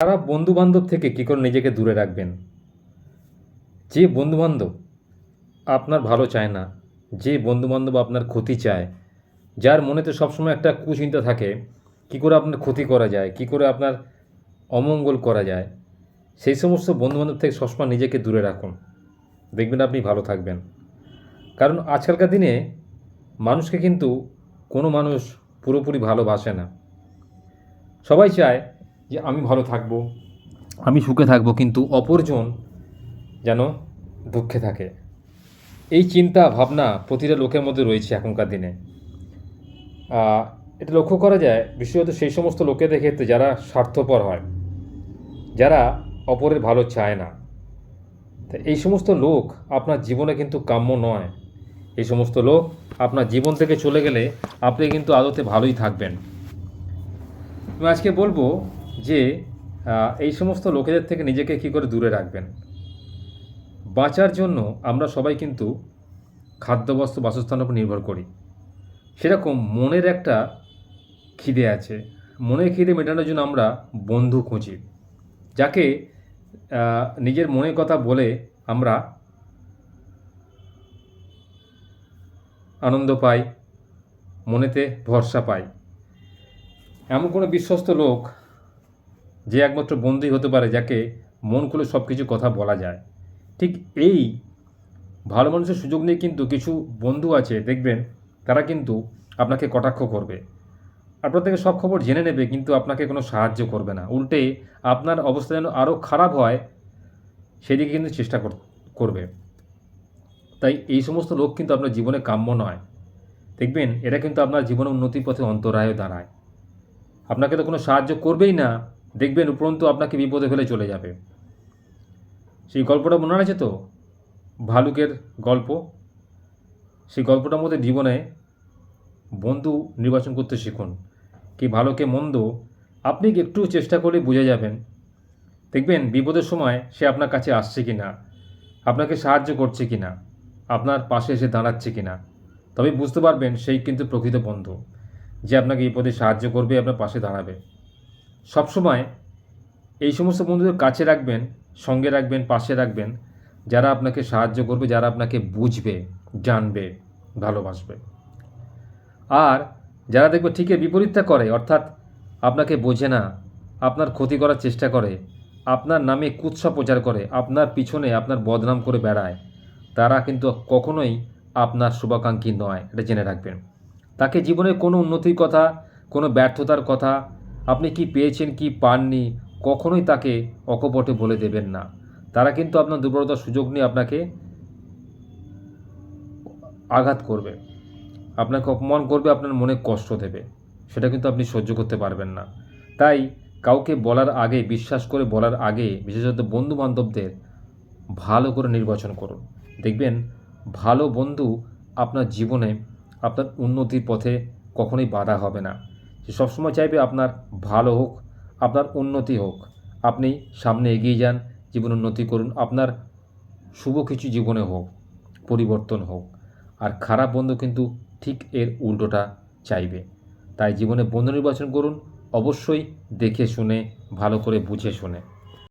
খারাপ বন্ধুবান্ধব থেকে কী করে নিজেকে দূরে রাখবেন? যে বন্ধুবান্ধব আপনার ভালো চায় না, যে বন্ধুবান্ধব আপনার ক্ষতি চায়, যার মনেতে সবসময় একটা কুচিন্তা থাকে, কী করে আপনার ক্ষতি করা যায়, কী করে আপনার অমঙ্গল করা যায়, সেই সমস্ত বন্ধুবান্ধব থেকে সবসময় নিজেকে দূরে রাখুন। দেখবেন আপনি ভালো থাকবেন। কারণ আজকালকার দিনে মানুষকে কিন্তু কোনো মানুষ পুরোপুরি ভালোবাসে না। সবাই চায় যে আমি ভালো থাকব, আমি সুখে থাকব, কিন্তু অপরজন যেন দুঃখে থাকে। এই চিন্তা, ভাবনা প্রতিটা লোকের মধ্যে রয়েছে এখনকার দিনে। এটা লক্ষ্য করা যায়, বিশেষত সেই সমস্ত লোকেদের ক্ষেত্রে যারা স্বার্থপর হয়, যারা অপরের ভালো চায় না। তা এই সমস্ত লোক আপনার জীবনে কিন্তু কাম্য নয়। এই সমস্ত লোক আপনার জীবন থেকে চলে গেলে আপনি কিন্তু আদতে ভালোই থাকবেন। আমি আজকে বলব যে এই সমস্ত লোকেদের থেকে নিজেকে কী করে দূরে রাখবেন? বাঁচার জন্য আমরা সবাই কিন্তু খাদ্যবস্ত্র বাসস্থানের উপর নির্ভর করি। সেরকম মনের একটা খিদে আছে। মনের খিদে মেটানোর জন্য আমরা বন্ধু খুঁজি, যাকে নিজের মনের কথা বলে আমরা আনন্দ পাই, মনেতে ভরসা পাই। এমন কোনো বিশ্বস্ত লোক যে একমাত্র বন্ধুই হতে পারে যাকে মন খুলে সব কিছু কথা বলা যায়। ঠিক এই ভালো মানুষের সুযোগ নিয়ে কিন্তু কিছু বন্ধু আছে, দেখবেন তারা কিন্তু আপনাকে কটাক্ষ করবে। আপনার থেকে সব খবর জেনে নেবে, কিন্তু আপনাকে কোনো সাহায্য করবে না। উল্টে আপনার অবস্থা যেন আরও খারাপ হয়, সেদিকে কিন্তু চেষ্টা কর- করবে। তাই এই সমস্ত লোক কিন্তু আপনার জীবনে কাম্য নয়। দেখবেন এটা কিন্তু আপনার জীবনে উন্নতির পথে অন্তরায় দাঁড়ায়। আপনাকে তো কোনো সাহায্য করবেই না দেখবেন উপরন্তু আপনাকে বিপদে ফেলে চলে যাবে। সেই গল্পটা মনে আছে তো? ভালুকের গল্প। সেই গল্পটার মধ্যে জীবনে বন্ধু নির্বাচন করতে শিখুন। কি ভালো কে মন্দ আপনি একটু চেষ্টা করে বুঝে যাবেন। দেখবেন বিপদের সময় সে আপনার কাছে আসছে কি না আপনাকে সাহায্য করছে কি না আপনার পাশে এসে দাঁড়াচ্ছে কি না তবে বুঝতে পারবেন সেই কিন্তু প্রকৃত বন্ধু, যে আপনাকে বিপদে সাহায্য করবে, আপনার পাশে দাঁড়াবে। সবসময় এই সমস্ত বন্ধুদের কাছে রাখবেন, সঙ্গে রাখবেন, পাশে রাখবেন। যারা আপনাকে সাহায্য করবে, যারা আপনাকে বুঝবে, জানবে, ভালোবাসবে। আর যারা দেখবে ঠিকই বিপরীতটা করে, অর্থাৎ আপনাকে বোঝে না, আপনার ক্ষতি করার চেষ্টা করে, আপনার নামে কুৎসা প্রচার করে, আপনার পিছনে আপনার বদনাম করে বেড়ায়, তারা কিন্তু কখনোই আপনার শুভাকাঙ্ক্ষী নয়, এটা জেনে রাখবেন। তাকে জীবনের কোনো উন্নতির কথা, কোনো ব্যর্থতার কথা আপনি কি পেয়েছেন, কি পাননি, কখনোই তাকে অকপটে বলে দেবেন না। তারা কিন্তু আপনার দুর্বলতার সুযোগ নিয়ে আপনাকে আঘাত করবে। আপনাকে অপমান করবে, আপনার মনে কষ্ট দেবে। সেটা কিন্তু আপনি সহ্য করতে পারবেন না। তাই কাউকে বলার আগে, বিশ্বাস করে বলার আগে বিশেষত বন্ধু বান্ধবদের ভালো করে নির্বাচন করুন। দেখবেন ভালো বন্ধু আপনার জীবনে আপনার উন্নতির পথে কখনোই বাধা হবে না। সে সবসময় চাইবে আপনার ভালো হোক, আপনার উন্নতি হোক। আপনি সামনে এগিয়ে যান, জীবন উন্নতি করুন, আপনার শুভ কিছু জীবনে হোক, পরিবর্তন হোক। আর খারাপ বন্ধু কিন্তু ঠিক এর উল্টোটা চাইবে। তাই জীবনে বন্ধু নির্বাচন করুন, অবশ্যই দেখে শুনে, ভালো করে বুঝে শুনে।